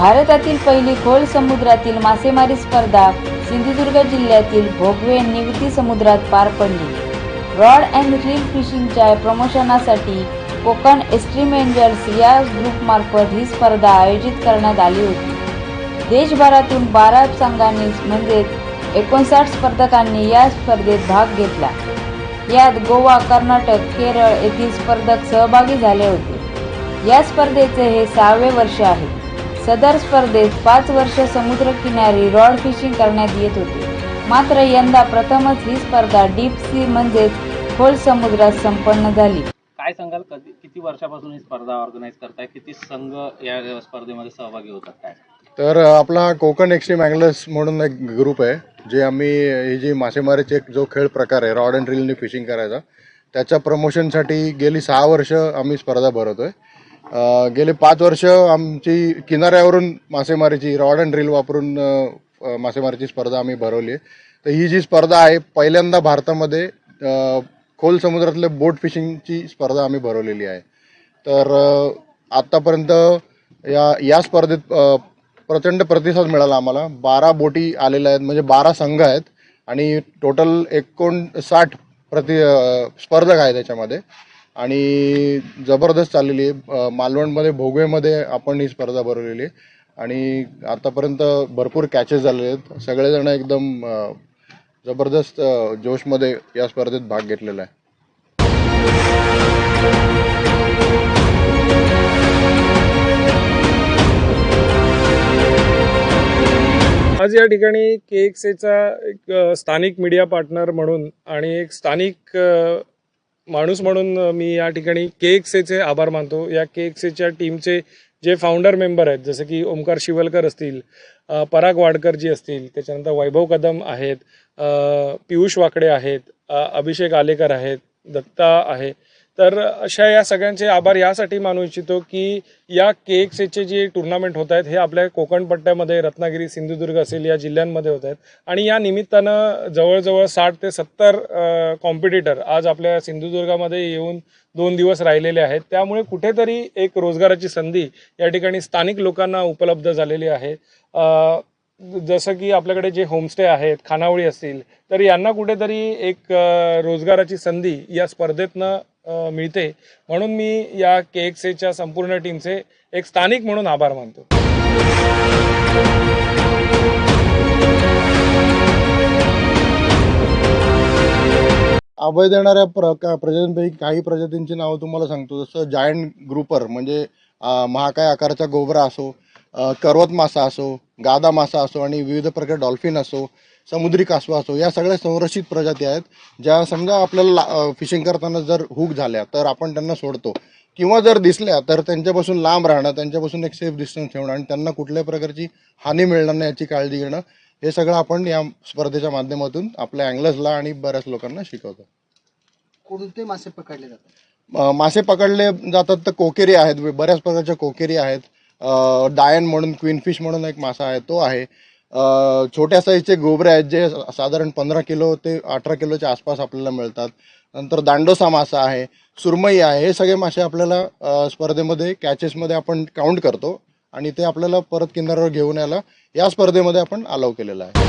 भारतातील पहिली खोल समुद्रातील मासेमारी स्पर्धा सिंधुदुर्ग जिल्ह्यातील भोगवे निवती समुद्रात पार पडली. रॉड अँड रील फिशिंगच्या प्रमोशनासाठी कोकण एक्स्ट्रीम एंजर्स या ग्रुपमार्फत ही स्पर्धा आयोजित करण्यात आली होती. देशभरातून बारा संघांनी म्हणजेच एकोणसाठ स्पर्धकांनी या स्पर्धेत भाग घेतला. यात गोवा कर्नाटक केरळ येथील स्पर्धक सहभागी झाले होते. या स्पर्धेचे हे सहावे वर्ष आहे. सदर स्पर्धेत पाच वर्ष समुद्रकिनारी रॉड फिशिंग करण्यात येत होते. मात्र यंदा प्रथमच ही स्पर्धा डीप सी म्हणजेच खोल समुद्रात संपन्न झाली. काय सांगाल? कधी किती वर्षापासून ही स्पर्धा ऑर्गनाईज करताय? किती संघ या स्पर्धेमध्ये सहभागी होतात काय? तर आपला कोकण एक्स्ट्रीम अँगलर्स म्हणून एक ग्रुप आहे जे आम्ही ही जी मासेमारीचे एक जो खेळ प्रकार आहे रॉड अँड रीलनी फिशिंग करायचा त्याच्या प्रमोशनसाठी गेली सहा वर्ष आम्ही स्पर्धा भरवतोय अ, गेले पाच वर्ष आमची किनाऱ्यावरून मासेमारीची रॉड अँड रील वापरून मासेमारीची स्पर्धा आम्ही भरवली आहे. तर ही जी स्पर्धा आहे पहिल्यांदा भारतामध्ये खोल समुद्रातले बोट फिशिंगची स्पर्धा आम्ही भरवलेली आहे. तर आत्तापर्यंत या या स्पर्धेत प्रचंड प्रतिसाद मिळाला आम्हाला. बारा बोटी आलेल्या आहेत म्हणजे बारा संघ आहेत आणि टोटल एकोणसाठ प्रति स्पर्धक आहे त्याच्यामध्ये. आणि जबरदस्त चाललेली आहे. मालवणमध्ये भोगवेमध्ये आपण ही स्पर्धा भरवलेली आहे. आणि आतापर्यंत भरपूर कॅचेस झालेले आहेत. सगळेजण एकदम जबरदस्त जोशमध्ये या स्पर्धेत भाग घेतलेला आहे. आज या ठिकाणी के एक्स एचा एक स्थानिक मीडिया पार्टनर म्हणून आणि एक स्थानिक माणूस म्हणून मी या ठिकाणी के एक्स आभार मानतो. या के एच्या टीमचे जे फाउंडर मेंबर आहेत जसं की ओमकार शिवलकर असतील पराग वाडकर जी असतील त्याच्यानंतर वैभव कदम आहेत पियुष वाकडे आहेत अभिषेक आलेकर आहेत दत्ता आहे. तर अशा या सगळ्यांचे आभार यासाठी मानू इच्छितो की या के एक्स एचे जे टुर्नामेंट होत आहेत हे आपल्या कोकण पट्ट्यामध्ये रत्नागिरी सिंधुदुर्ग असेल या जिल्ह्यांमध्ये होत आहेत. आणि या निमित्तानं जवळजवळ साठ ते सत्तर कॉम्पिटिटर आज आपल्या सिंधुदुर्गामध्ये येऊन दोन दिवस राहिलेले आहेत. त्यामुळे कुठेतरी एक रोजगाराची संधी या ठिकाणी स्थानिक लोकांना उपलब्ध झालेली आहे. जसं की आपल्याकडे जे होमस्टे आहेत खानावळी असतील तर यांना कुठेतरी एक रोजगाराची संधी या स्पर्धेतनं मिळते. म्हणून मी या के एक्स एच्या संपूर्ण टीमचे एक स्थानिक म्हणून आभार मानतो. अभय देणाऱ्या प्र प्रजातींपैकी काही प्रजातींची नावं तुम्हाला सांगतो. जसं जायंट ग्रुपर म्हणजे महाकाय आकाराचा गोबरा असो करवत मासा असो गादा मासा असो आणि विविध प्रकार डॉल्फिन असो समुद्री कासवा असो या सगळ्या संरक्षित प्रजाती आहेत ज्या समजा आपल्याला फिशिंग करताना जर हुक झाल्या तर आपण त्यांना सोडतो. किंवा जर दिसल्या तर त्यांच्यापासून लांब राहणं त्यांच्यापासून एक सेफ डिस्टन्स ठेवणं आणि त्यांना कुठल्याही प्रकारची हानी मिळणार नाही याची काळजी घेणं हे सगळं आपण या स्पर्धेच्या माध्यमातून आपल्या अँगलर्सला आणि बऱ्याच लोकांना शिकवतो. कोणते मासे पकडले जातात? मासे पकडले जातात तर कोकेरी आहेत बऱ्याच प्रकारच्या कोकेरी आहेत. डायन म्हणून क्वीनफिश म्हणून एक मासा आहे तो आहे. छोट्या साईजचे गोबरे आहेत जे साधारण पंधरा किलो ते अठरा किलोच्या आसपास आपल्याला मिळतात. नंतर दांडोसा मासा आहे सुरमई आहे हे सगळे मासे आपल्याला स्पर्धेमध्ये कॅचेसमध्ये आपण काउंट करतो आणि ते आपल्याला परत किनाऱ्यावर घेऊन यायला या स्पर्धेमध्ये आपण अलाव केलेलं आहे.